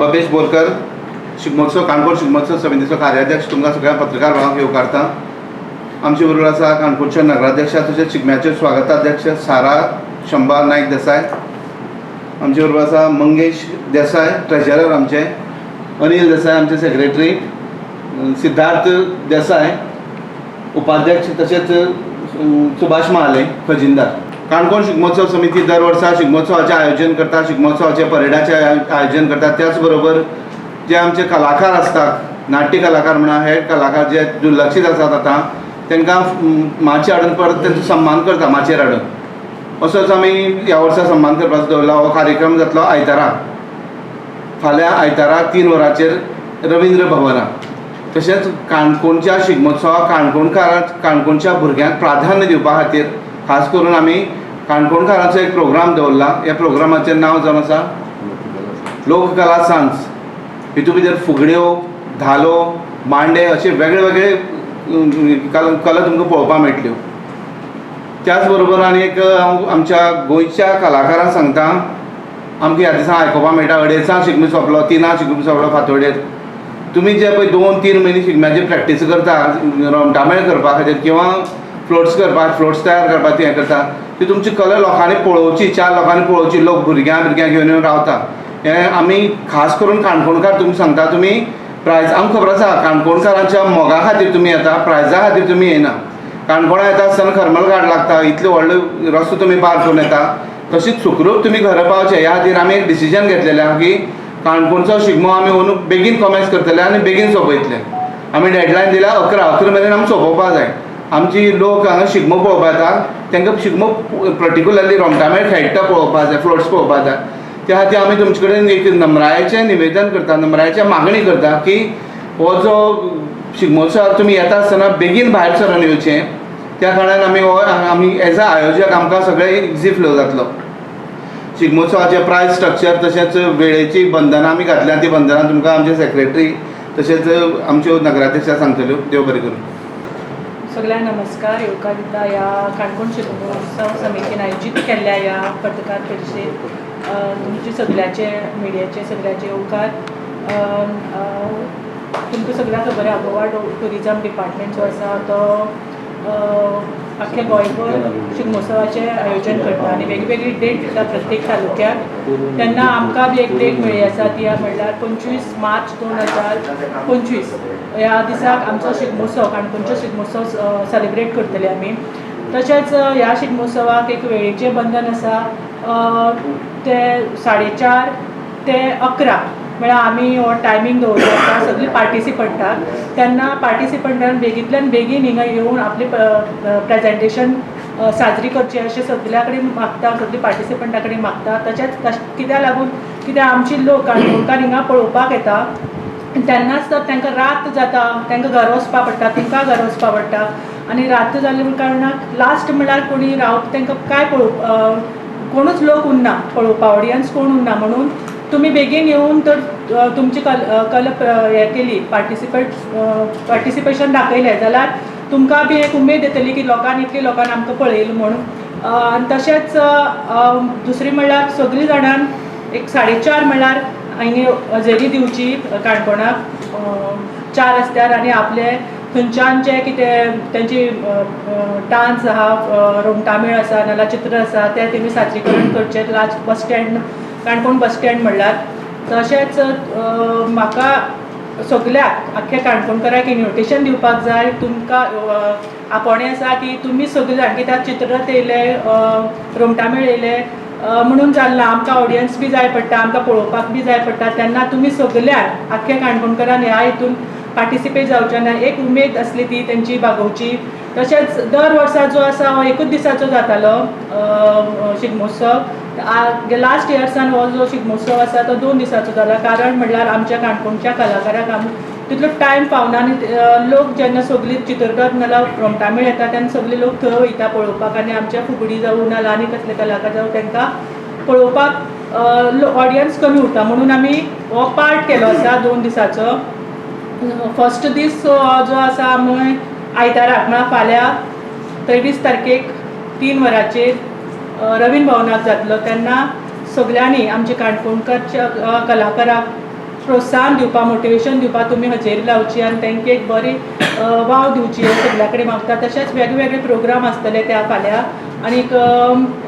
बबेश बोरकर शिगमोत्सव काणकोण शिगमोत्सव समितीचो कार्याध्यक्ष तुमकां सगळ्या पत्रकार भावांक येवकारता आमचे बरोबर आसा काणकोणचे नगराध्यक्ष तशेंच शिगम्याचे स्वागताध्यक्ष सारा शंबा नायक देसाय आमचे बरोबर आसा मंगेश देसाय ट्रेजरर आमचे. अनिल देसाय आमचे सेक्रेटरी सिद्धार्थ देसाय उपाध्यक्ष तशेंच सुभाष महाले खजिनदार. काणकोण शिगमोत्सव समिती दर वर्सा शिगमोत्सवाचें आयोजन करता शिगमोत्सवाचे परेडाचे आय- आयोजन करता त्याच बरोबर जे आमचे कलाकार आसतात नाट्य कलाकार म्हणा हे कलाकार जे दुर्लक्षीत आसात आतां तांकां माचे हाडून परत तांचो सन्मान करता माचेर हाडून असोच आमी ह्या वर्सा सन्मान करपाचो दवरला हो कार्यक्रम जातलो आयतारा. फाल्यां आयतारा तीन वरांचेर रविंद्र भवनात तशेंच काणकोणच्या शिगमोत्सवाक काणकोणकारां काणकोणच्या भुरग्यांक प्राधान्य दिवपा खातीर खास करून आमी काणकोणकारांचो एक प्रोग्राम दवरला ह्या प्रोग्रामाचें नांव जावन आसा लोककला सांज हितूंत भितर फुगड्यो धालो मांडे अशे वेगळे वेगळे कला कला तुमकां पळोवपाक मेळटल्यो त्याच बरोबर आनी एक हांव आमच्या गोंयच्या कलाकारांक सांगता आमकां ह्या दिसा आयकोपाक मेळटा. अडेचां शिगमो सोंपलो तिनां शिगमो सोंपलो फातोडेर तुमी जे पळय दोन तीन म्हयने शिगम्याची प्रॅक्टीस करता रोमटामेळ करपा खातीर किंवा फ्लोट्स करपाक फ्लोट्स तयार करपाक हें करता. ती तुमची कला लोकांनी पळोवची चार लोकांनी पळोवची लोक भुरग्यां भुरग्यां घेवन येवन रावता. हें आमी खास करून काणकोणकार तुमी सांगता तुमी प्रायज आमकां खबर आसा काणकोणकारांच्या मोगा खातीर तुमी येता प्रायजा खातीर तुमी येना. काणकोणा येता आसतना खरमल घाट लागता इतलो व्हडलो रस्तो तुमी पार करून येता. तशीच सुखरूप तुमी घरा पावचे ह्या खातीर आमी एक डिसिजन घेतलेलें आहा की काणकोणचो शिगमो आमी अंदू बेगीन कमेन्स करतले आनी बेगीन सोंपयतले आमी डेडलायन दिला अकरा अकरा मेरेन आमी सोंपोवपा जाय. आमची लोक हांगा शिगमो पळोवपा येतात तांकां शिगमो पर्टिक्युलरली रोमटामेळ खेळटा पळोवपा जाय फ्लोट्स पळोवपा जाय. त्या खातीर आमी तुमचे कडेन एक नम्रायेचें निवेदन करता नम्रायेची मागणी करता की हो जो शिगमोत्सवाक तुमी येता आसतना बेगीन भायर सरून येवचें. त्या कारणान आमी हो आमी एज अ आयोजक आमकां सगळें इजी फ्लो जातलो. शिगमोत्सवाचे प्रायस स्ट्रक्चर तशेंच वेळेची बंधनां आमी घातल्या ती बंधनां तुमकां आमचे सेक्रेटरी तशेंच आमच्यो नगराध्यक्षा सांगतल्यो देव बरें करूं. सगळ्या नमस्कार. येवकार दिता ह्या काणकोण शिल्पोत्सव समितीन आयोजीत केल्ल्या ह्या पत्रकार परिशदेत तुमचे सगळ्याचे मिडियाचे सगळ्याचे येवकार तुमकां सगळ्यांक खबर आहा गोवा टुरिजम डिपार्टमेंट जो आसा तो अख्ख्या गोंयभर शिगमोत्सवाचें आयोजन करता आनी वेगवेगळी डेट दिता प्रत्येक तालुक्याक तेन्ना आमकां बी एक डेट मेळ्ळी आसा ती म्हणल्यार पंचवीस मार्च दोन हजार पंचवीस. ह्या दिसाक आमचो शिगमोत्सव काणकोणचो शिगमोत्सव सेलिब्रेट करतले आमी तशेंच ह्या शिगमोत्सवाक एक वेळेचें बंधन आसा ते साडे चार ते अकरा म्हळ्यार आमी हो टायमींग दवरलो आसा सगळीं पार्टिसिपंटाक तेन्ना पार्टिसिपंटान बेगींतल्यान बेगीन हिंगा येवन आपली प्रेजेंटेशन साजरी करची. अशें सगल्या कडेन मागता सगळीं पार्टिसिपंटा कडेन मागता. तशेंच कित्याक लागून कित्याक आमची लोक काणकोणकार हिंगा पळोवपाक येता. तेन्नाच तर तांकां रात जाता तांकां घर वचपा पडटा तुमकां घर वचपा पडटा. आनी रात जाल्या कारणाक लास्ट म्हणल्यार कोणी रावप तांकां काय पळोवप कोणूच लोक उरना पळोवपा ऑडियन्स कोण उरना म्हणून. तुमी बेगीन येवन तर तुमची कल कल हे हें केली पार्टिसिपेट पार्टिसिपेशन दाखयलें जाल्यार तुमकां बी एक उमेद येतली की लोकांनी इतली लोकांनी आमकां पळयलें म्हणून. आनी तशेंच दुसरी म्हणल्यार सगळीं जाणां एक साडे चार म्हणल्यार हांगे हजेरी दिवची काणकोणाक चार रस्त्यार आनी आपले थंयच्यान जे कितें तेंची डान्स आहा रोमटामेळ आसा नाल्यार चित्र आसा ते तेमी सादरीकरण करचें last bus stand Canacona bus stand म्हणल्यार तशेंच म्हाका सगल्याक आख्ख्या काणकोणकाराक इन्विटेशन दिवपाक जाय. तुमकां आपोणें आसा की तुमी सगळीं जाण कित्याक चित्ररथ येयले रोमटामेळ येयले. म्हणून जाल्लां. आमकां ऑडियन्स बी जाय पडटा आमकां पळोवपाक बी जाय पडटा. तेन्ना तुमी सगल्यान आख्ख्या काणकोणकारान ह्या हितून पार्टिसिपेट जावचें ना. एक उमेद आसली ती तेंची बागोवची. तशेंच दर वर्सा जो आसा हो एकूच दिसाचो जातालो शिगमोत्सव. लास्ट इयर्सान हो जो शिगमोत्सव आसा तो दोन दिसाचो जाला कारण म्हणल्यार आमच्या काणकोणच्या कलाकारांक आमी तितलो टायम पावना आनी लोक जेन्ना सगळीं चित्ररथ नाल्यार रोमटामेळ येता तेन्ना सगळे लोक थंय वयता पळोवपाक आनी आमच्या फुगडी जावं नाल्यार आनी कसले कलाकार जावं तांकां पळोवपाक ऑडियन्स कमी उरता म्हणून आमी हो पार्ट केलो आसा दोन दिसाचो फर्स्ट दीस जो आसा आमी आयताराक म्हळ्यार फाल्यां तेवीस तारखेक तीन वरांचेर रवींद्र भवनाक जातलो तेन्ना सगळ्यांनी आमचे काणकोणकारच्या कलाकारांक प्रोत्साहन दिवपा मोटिवेशन दिवपा तुमी हजेरी लावची आनी तांकां एक बरी वाव दिवची सगळ्या कडेन मागता तशेंच वेगवेगळे प्रोग्राम आसतले त्या फाल्यां आनीक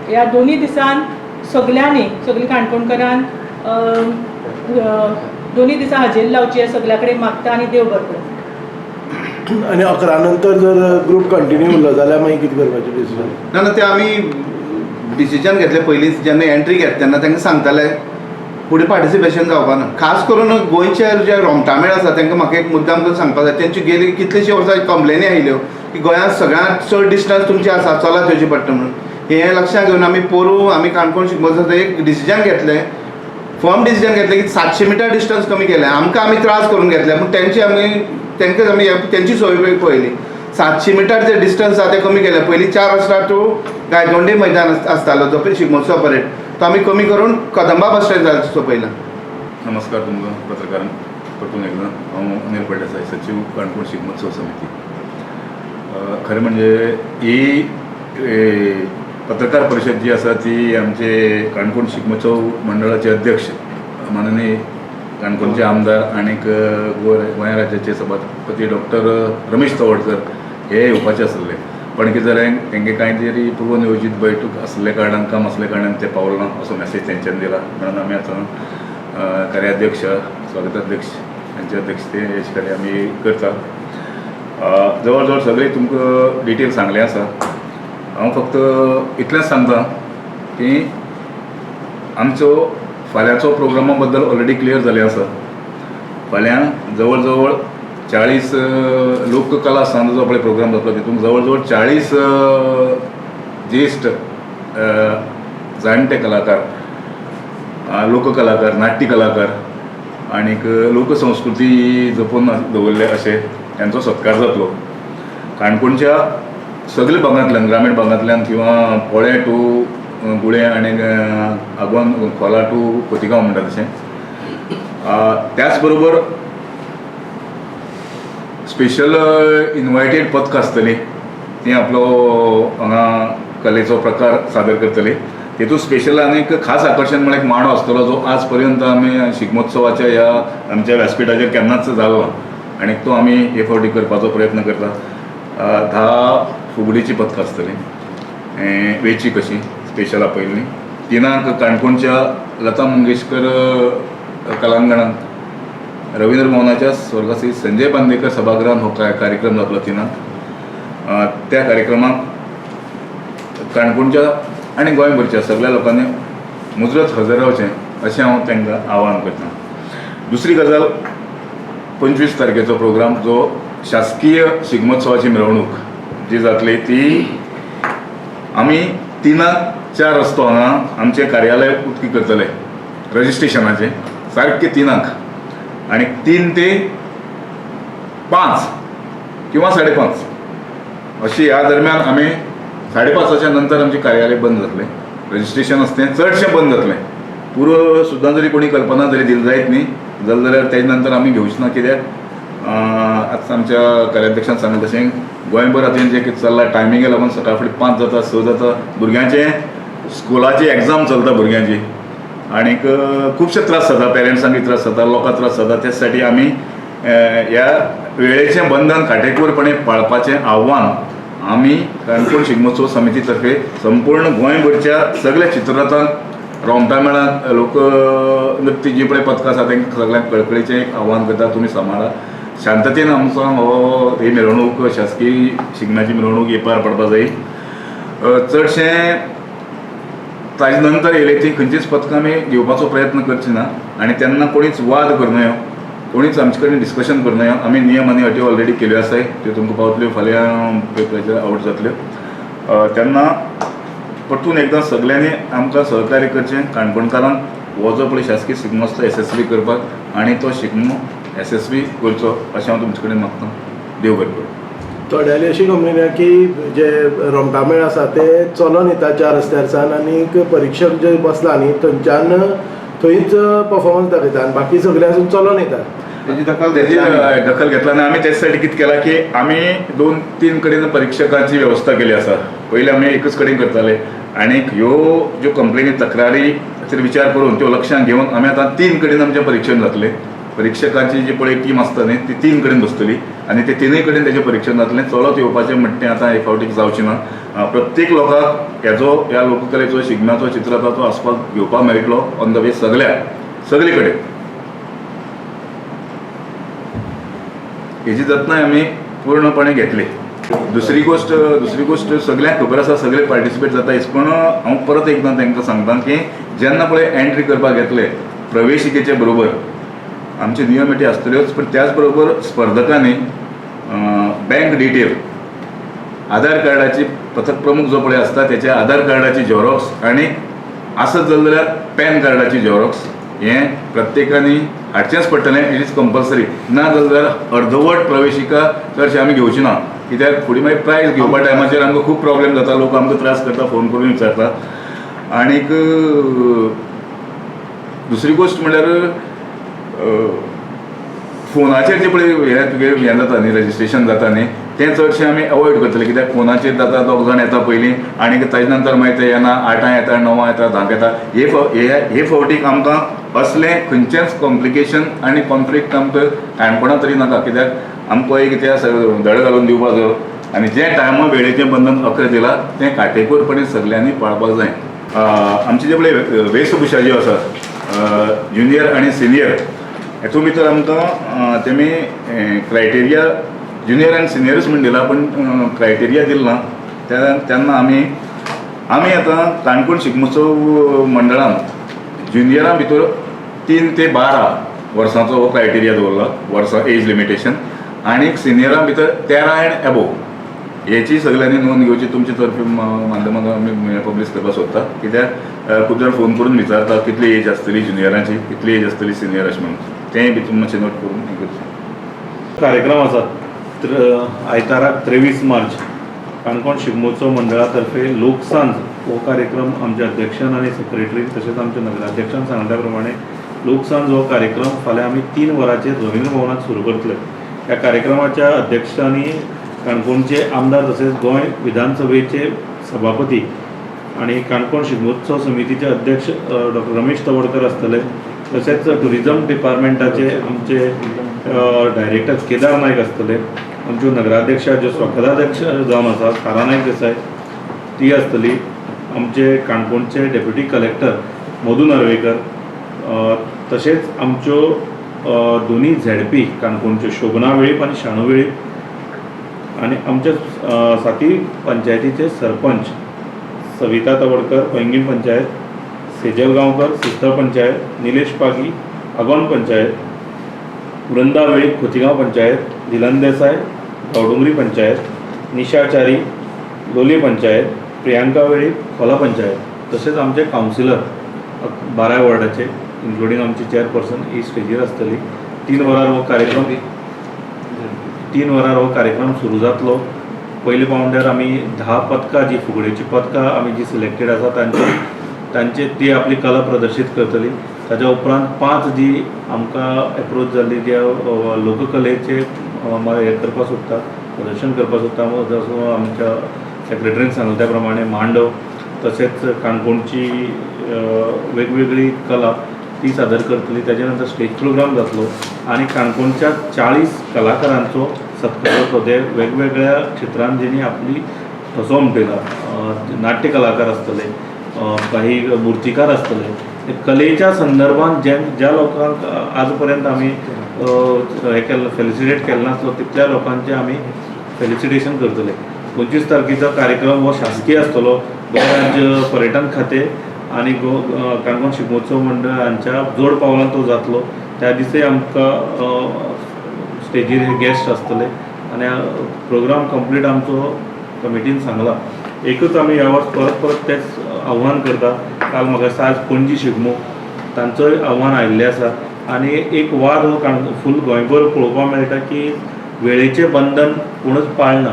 ह्या दोनी दिसान सगळ्यांनी सगळीं काणकोणकारान अ, अ, दोनी दिसा हजेरी लावची सगळ्या कडेन मागता आनी देव बरें आनी अकरा नंतर जर ग्रूप कंटिन्यू उरलो जाल्यार मागीर कितें करपाचें डिसिजन ना ना ते आमी डिसिजन घेतले पयलींच जेन्ना एंट्री घेता तेन्ना तांकां सांगताले फुडें पार्टिसिपेशन जावपा ना. खास करून गोंयचे जे रोमटामेळ आसा तांकां म्हाका एक मुद्दाम करून सांगपा जाय तेंची गेली कितलींशीं वर्सां कंप्लेनी आयल्यो हो, की गोंयांत सगळ्यांत चड डिस्टन्स तुमची आसा चलत येवची पडटा म्हणून. हें लक्षांत घेवन आमी पोरू आमी काणकोण शिकमत एक डिसिजन घेतलें फर्म डिसिजन घेतलें की सातशे मिटर डिस्टन्स कमी केलें आमकां आमी त्रास करून घेतले पूण तेंची आमी तेंकां आमी तेंची सोय पळयली सातशे मिटर जे डिस्टन्स आसा ते कमी केले पयलीं चार वर्सां टू गायतोंडे मैदान आसतालो जो पळय शिगमोत्सव परेड तो आमी कमी करून कदंबा बस स्टँड जावचो पयला नमस्कार तुमकां पत्रकारांक परतून एकदां. हांव अनिल फळदेसाय सचिव काणकोण शिगमोत्सव समिती. खरें म्हणजे ही पत्रकार परिशद जी आसा ती आमचे काणकोण शिगमोत्सव मंडळाचे अध्यक्ष माननीय काणकोणचे आमदार आनीक गोंय गोंय राज्याचे सभापती डॉक्टर रमेश चवडकर हे येवपाचे आसले पण कितें जालें तेंगे कांय तरी पूर्वनियोजीत बैठक आसले कारणान काम आसले कारणान ते पावल ना असो मॅसेज तेंच्यान दिला. म्हणून आमी आतां कार्याध्यक्ष स्वागताध्यक्ष हांचे अध्यक्षते अशे कडेन आमी करता. जवळ जवळ सगळे तुमकां डिटेल सांगले आसा हांव फक्त इतलेंच सांगता की आमचो फाल्यांचो प्रोग्रामा बद्दल ऑलरेडी क्लियर जालें आसा फाल्यां जवळ जवळ चाळीस लोककला सांजो जो पळय प्रोग्राम जातलो तितूंत जवळ जवळ चाळीस ज्येष्ठ जाणटे कलाकार लोककलाकार नाट्य कलाकार आनीक लोकसंस्कृती जपून दवरले अशे त्यांचो सत्कार जातलो काणकोणच्या सगळे भागांतल्यान ग्रामीण भागांतल्यान किंवा पोळे टू गुळे आनी अ, आगोंद खोला टू खोतिगांव म्हणटा तशें त्याच बरोबर स्पेशल इन्व्हायटेड पथक आसतली ती आपलो हांगा कलेचो प्रकार सादर करतले. तेतूंत स्पेशल एक खास आकर्शण म्हळ्यार एक मांडो आसतलो जो आज पर्यंत आमी शिगमोत्सवाच्या ह्या आमच्या व्यासपीठाचेर केन्नाच जालो. ना आनीक तो आमी हे फावटी करपाचो प्रयत्न करता. धा फुगडीची पथकां आसतली वेची कशी स्पेशल आपयल्लीं तिनांक काणकोणच्या लता मंगेशकर कलांगणांत रवींद्र भवनाच्या स्वर्गश्री संजय बांदेकर सभागृहात हो काय कार्यक्रम जातलो तिनं. त्या कार्यक्रमाक काणकोणच्या आनी गोंयभरच्या सगळ्या लोकांनी मुजरत हजर रावचें अशें हांव तांकां आवाहन करतां. दुसरी गजाल पंचवीस तारखेचो प्रोग्राम जो शासकीय शिगमोत्सवाची मिरवणूक जी जातली ती आमी तिनांक चार रस्तो हांगा आमचे कार्यालय उक्ती करतले रजिस्ट्रेशनाचे सारकें तिनांक. आनी तीन ते पांच किंवा साडे पांच अशी ह्या दरम्यान आमी साडे पांचाच्या नंतर आमचे कार्यालय बंद जातलें रजिस्ट्रेशन असते चडशें बंद जातलें पुरो सुद्दां जरी कोणी कल्पना जरी दिली जायत न्ही जालें जाल्यार तेजे नंतर आमी घेवच ना कित्याक आतां आमच्या कार्याध्यक्षान सांगलें तशें गोंयभर आतां जें कितें चल्लां टायमिंगे लागून सकाळ फुडें पांच जाता स जाता भुरग्यांचे स्कुलाची एग्जाम चलता भुरग्यांची आनीक खुबशे त्रास जाता पेरंट्सांकय त्रास जाता लोकांक त्रास जाता त्यासाठी आमी ह्या वेळेचें बंधन काटेकोरपणे पाळपाचें आव्हान आमी काणकोण शिगमोत्सव समिती तर्फे संपूर्ण गोंयभरच्या सगळ्या चित्ररथांक रोमटा मेळान लोक नृत्य जी पळय पथकां आसा तांकां सगळ्यांक कळकळीचें एक आव्हान करता तुमी सांबाळा शांततेन आमचो हो, हो, हो ही मिरवणूक शासकीय शिगम्याची मिरवणूक ही पार पडपा जाय चडशें ताजे नंतर येले ती खंयचीच पथकां आमी घेवपाचो प्रयत्न करचे ना. आनी तेन्ना कोणीच वाद करनायो कोणीच आमचे कडेन डिस्कशन करनायो आमी नियम आनी अटी ऑलरेडी केल्यो आसाय त्यो तुमकां पावतल्यो फाल्यां पेपराचेर आवट जातल्यो तेन्ना परतून एकदां सगळ्यांनी आमकां सहकार्य करचें. काणकोणकारांक हो जो पळय शासकीय शिगमोत्सव यशस्वी करपाक. आनी तो शिगमो यशस्वी करचो अशें हांव तुमचे कडेन मागतां देव बरें करूं थोड्यांनी अशी कंप्लेन आहा की जे रोमटामेळ आसा ते चलोन येता चार रस्त्यारसान आनीक परीक्षक जे बसला न्ही थंयच्यान थंयच परफॉर्मन्स दाखयता आनी बाकी सगळे आसून चलोन येता. तेजी दखल दखल घेतला आनी आमी त्याच्यासाठी कितें केलां की आमी दोन तीन कडेन परीक्षकांची वेवस्था केली आसा. पयलीं आमी एकच कडेन करताले. आनीक ह्यो ज्यो कंप्लेनी तक्रारी विचार करून त्यो लक्षांत घेवन आमी आतां तीन कडेन आमचें परीक्षण जातलें. परीक्षकांची जी पळय टीम आसता न्ही ती तीन कडेन बसतली. आनी ते तिनूय कडेन तेजें परीक्षण जातलें चलत येवपाचें म्हणटा तें आतां एक फावटीक जावचें ना प्रत्येक लोकांक हेजो ह्या लोककलेचो शिगम्याचो चित्ररथाचो आस्वाद घेवपाक मेळटलो ऑन द वे सगळ्याक सगळे कडेन हेजी जतनाय आमी पूर्णपणे घेतली. दुसरी गोश्ट दुसरी गोश्ट सगळ्यांक खबर आसा सगळे पार्टिसिपेट जाता हेच पण हांव परत एकदां तांकां सांगता की जेन्ना पळय एंट्री करपाक येतले प्रवेशिकेचे बरोबर आमचे नियम अटी आसतल्योच पण त्याच बरोबर स्पर्धकांनी बँक डिटेल आधार कार्डाची पथक प्रमुख जो पळय आसता त्याच्या आधार कार्डाची झेरॉक्स आनी आसत जाल्यार पॅन कार्डाची झेरॉक्स हें प्रत्येकानी हाडचेंच पडटलें इट इज कंपल्सरी ना जाल्यार अर्धवट प्रवेशिका चडशें आमी घेवची ना. कित्याक फुडें मागीर प्रायज घेवपा टायमाचेर आमकां खूब प्रॉब्लेम जाता लोक आमकां त्रास करता फोन करून विचारता. आनीक दुसरी गोश्ट म्हणल्यार फोनाचेर जे पळय हें तुगे हें जाता न्ही रजिस्ट्रेशन जाता न्ही तें चडशें आमी अवॉयड करतले. कित्याक? फोनाचेर जाता दोग जाण येता पयलीं आनी ताजे नंतर मागीर ते येना आठां येता णवां येता धांक येता. हे फाव- हे फावटीक आमकां असलें खंयचेंच कॉम्प्लिकेशन आनी कॉन्फ्लिक्ट आमकां काणकोणां तरी नाका. कित्याक? आमकां एक इतिहास धड घालून दिवपाक जाय आनी जें टायमा वेळेचें बंधन अकरा दिलां तें काटेकोरपणे सगल्यांनी पाळपाक जाय आमची आमचे जे पळय वेशभुशा ज्यो आसा ज्युनियर आनी सिनियर हेतून भितर आमकां तेमी क्रायटेरिया ज्युनियर आनी सिनियरच म्हण दिला पण क्रायटेरिया दिल ना त्या- तेन्ना आमी आमी आतां काणकोण शिगमोत्सव मंडळान ज्युनियरां भितर तीन ते बारा वर्सांचो हो क्रायटेरिया दवरला वर्सां एज लिमिटेशन आनी सिनियरां भितर तेरा एंड एबोव हेची सगळ्यांनी नोंद घेवची तुमचे तर्फे माध्यमांत आमी पब्लीश करपाक सोदता कित्याक अ, खूब जाण फोन करून विचारता कितली एज आसतली ज्युनियरांची कितली एज आसतली सिनियर अशें म्हणून? तेंय भितून मातशें नोट करून हें करचें कार्यक्रम आसात त्र आयताराक त्रेवीस मार्च काणकोण शिगमोत्सव मंडळातर्फे लोकसांज हो कार्यक्रम आमच्या अध्यक्षान आनी सेक्रेटरी तशेंच आमच्या नगराध्यक्षान सांगल्या प्रमाणे लोकसांज हो कार्यक्रम फाल्यां आमी तीन वरांचेर रवींद्र भवनात सुरू करतले ह्या कार्यक्रमाच्या अध्यक्षांनी काणकोणचे आमदार तसेच गोंय विधानसभेचे सभापती आणि काणकोण शिगमोत्सव समितीचे अध्यक्ष डॉक्टर रमेश तवडकर आसतले तशेंच टुरिझम डिपार्टमेंटाचे आमचे डायरेक्टर केदार नायक आसतले आमच्यो नगराध्यक्षा ज्यो स्वखदाध्यक्ष जावन आसा सारा नायक देसाय ती आसतली आमचे काणकोणचे डेप्युटी कलेक्टर मधू नार्वेकर तशेंच आमच्यो दोनी झेडपी काणकोणच्यो शोभना वेळीप आनी शाणू वेळीप आनी आमचे साती पंचायतीचे सरपंच सविता तवडकर पैंगीण पंचायत सेजल गांवकर सिस्टर पंचायत निलेश पागी आगोंद पंचायत वृंदा वेळीप खोतिगांव पंचायत धिलन देसाय गावडोंगरी पंचायत निशाचारी लोली पंचायत प्रियांका वेळी खोला पंचायत. तशेंच आमचे कावन्सिलर बारा वॉर्डाचे इन्क्लुडींग आमची चेअरपर्सन ही स्टेजीर आसतली तीन वरार हो कार्यक्रम तीन वरार हो कार्यक्रम सुरू जातलो. पयले पावंड्यार आमी धा पदकां जी फुगड्याची पदकां आमी जी सिलेक्टेड आसा तांचे तांचे ती आपली कला प्रदर्शीत करतली. ताच्या उपरांत पांच जी आमकां एप्रोच जाल्ली त्या लोककलेचे हें करपाक सोदता प्रदर्शन करपाक सोदता जसो आमच्या सेक्रेटरीन सांगले त्या प्रमाणे मांडव तशेंच काणकोणची वेगवेगळी कला ती सादर करतली. त्याच्या नंतर स्टेज प्रोग्राम जातलो आणि काणकोणच्या चाळीस कलाकारांचो सत्कार जातलो ते वेगवेगळ्या क्षेत्रांत जेणी आपली ठसो उमटयला नाट्य कलाकार आसतले काही मुर्तीकार आसतले ते कलेच्या संदर्भात जे ज्या लोकांक आज पर्यंत आमी हे केल्लो फेलिसिटेट केल्लो नासलो तितल्या लोकांचे आमी फेलिसिटेशन करतले पंचवीस तारखेचो कार्यक्रम हो शासकीय आसतलो गोंय राज्य पर्यटन खातें आनी गो काणकोण शिगमोत्सव मंडळ हांच्या जोड पावलान तो जातलो. त्या दिसा आमकां स्टेजीर हे गेस्ट आसतले आनी प्रोग्राम कंप्लीट आमचो कमिटीन सांगला. एकूच आमी ह्या वर्स परत परत तेच आव्हान करता. काल म्हाका आज पणजी शिगमो. तांचोय आव्हान आयिल्लें आसा आनी एक वाद हो काण फूल गोंयभर पळोवपाक मेळटा की वेळेचें बंधन कोणूच पाळना.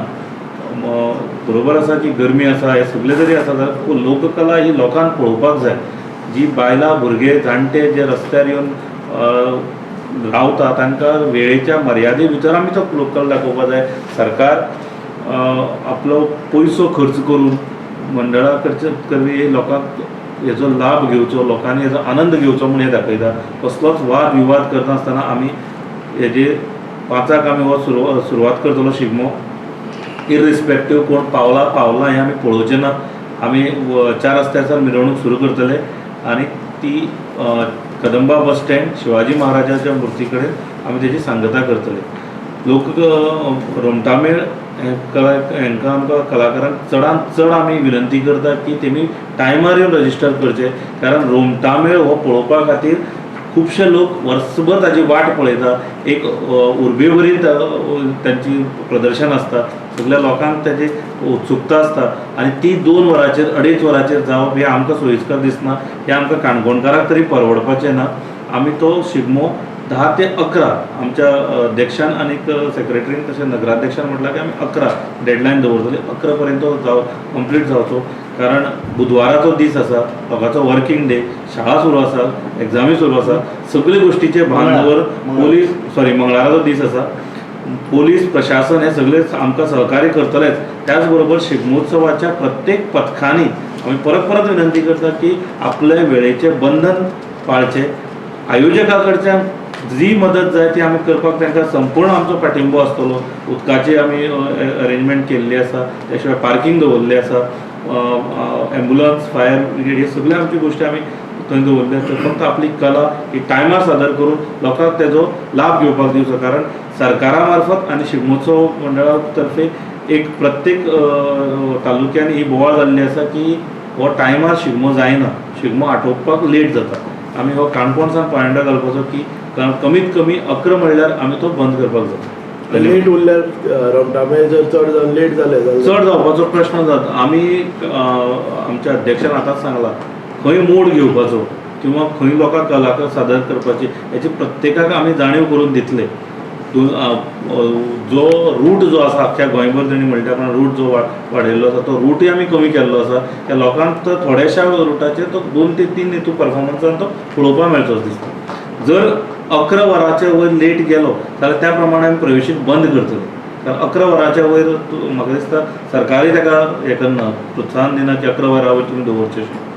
बरोबर आसा की गरमी आसा हे सगळे जरी आसा जाल्यार लोककला ही लोकांक पळोवपाक जाय. जी बायलां भुरगे जाणटे जे रस्त्यार येवन रावता तांकां वेळेच्या मर्यादे भितर आमी तो लोककला दाखोवपाक जाय. सरकार आपलो पयसो खर्च करून मंडळा कडचे करवी लोकांक हेजो लाभ घेवचो लोकांनी हेजो आनंद घेवचो म्हूण हे दाखयता. कसलोच वाद विवाद करता आसतना आमी हेजे पांचाक आमी हो सुरवात सुरवात करतलो शिगमो इरिस्पेक्टीव कोण पावला पावला हें आमी पळोवचें ना. आमी चार रस्त्यार मिरवणूक सुरू करतले आनी ती कदंबा बस स्टँड शिवाजी महाराजाच्या मुर्ती कडेन आमी तेजी सांगता करतले. लोक रोमटामेळ कला हांकां आमकां कलाकारांक चडांत चड आमी विनंती करतात की तेमी टायमार येवन रजिस्टर करचे. कारण रोमटामेळ हो पळोवपा खातीर खुबशे लोक वर्सभर ताची वाट पळयता एक अ, तांची प्रदर्शन आसता सगळ्या लोकांक ताची उत्सुकता आसता आनी ती दोन वरांचेर अडेच वरांचेर जावप हें आमकां सोयीस्कर दिसना हें आमकां काणकोणकाराक तरी परवडपाचें ना. आमी तो शिगमो धा ते अकरा आमच्या अध्यक्षान आनीक सेक्रेटरीन तशें नगराध्यक्षान म्हटलां की आमी अकरा डेडलायन दवरतली अकरा पर्यंत तो जाव कंप्लीट जावचो कारण बुधवाराचो दीस आसा लोकांचो वर्कींग डे शाळा सुरू आसा एग्जामी सुरू आसा सगळे गोश्टीचे भान. दवर. पोलीस सॉरी मंगळाराचो दीस आसा पोलीस प्रशासन हे सगळे आमकां सहकार्य करतलेच त्याच बरोबर शिगमोत्सवाच्या प्रत्येक पथकांनी आमी परत परत विनंती करता की आपले वेळेचे बंधन पाळचे आयोजका कडच्यान जी मदत जाय ती आमी करपाक तांकां संपूर्ण आमचो पाठिंबो आसतलो उदकाची आमी अरेंजमेंट केल्ली आसा त्या शिवाय पार्किंग दवरल्ली आसा एम्बुलन्स फायर ब्रिगेड हे सगळ्यो आमच्यो गोश्टी आमी थंय दवरल्ले आसा फक्त आपली कला ही टायमार सादर करून लोकांक तेजो लाभ घेवपाक दिवचो कारण सरकारा मार्फत आनी शिगमोत्सव मंडळा तर्फे एक प्रत्येक तालुक्यान ही बोवाळ जाल्ली आसा की हो टायमार शिगमो जायना शिगमो आटोवपाक लेट जाता. आमी हो काणकोणसान पांयंडा घालपाचो की कारण कमीत कमी अकरा म्हणल्यार आमी तो बंद करपाक जाता लेट उरल्यार रोमटामेळ जर चड जावन लेट जालें चड जावपाचो प्रश्न जाता आमी आमच्या अध्यक्षान आतांच सांगला खंय मोड घेवपाचो किंवा खंय लोकांक कलाकार सादर करपाची हेची प्रत्येकाक आमी जाणीव करून दितले. जो रूट जो आसा अख्ख्या गोंयभर तेणी म्हणल्या प्रमाणे रूट जो वाडयल्लो आसा तो रूटय आमी कमी केल्लो आसा त्या लोकांक तो थोड्याशा रुटाचेर तो दोन ते तीन हेतू परफॉर्मन्सान तो पळोवपाक मेळचो दिसता. जर अकरा वरांच्या वयर लेट गेलो जाल्यार त्या प्रमाणे आमी प्रवेशीक बंद करतले कारण अकरा वरांच्या वयर म्हाका दिसता सरकारूय ताका हें करना प्रोत्साहन दिना की अकरा वरां वयर तुमी दवरचें अशें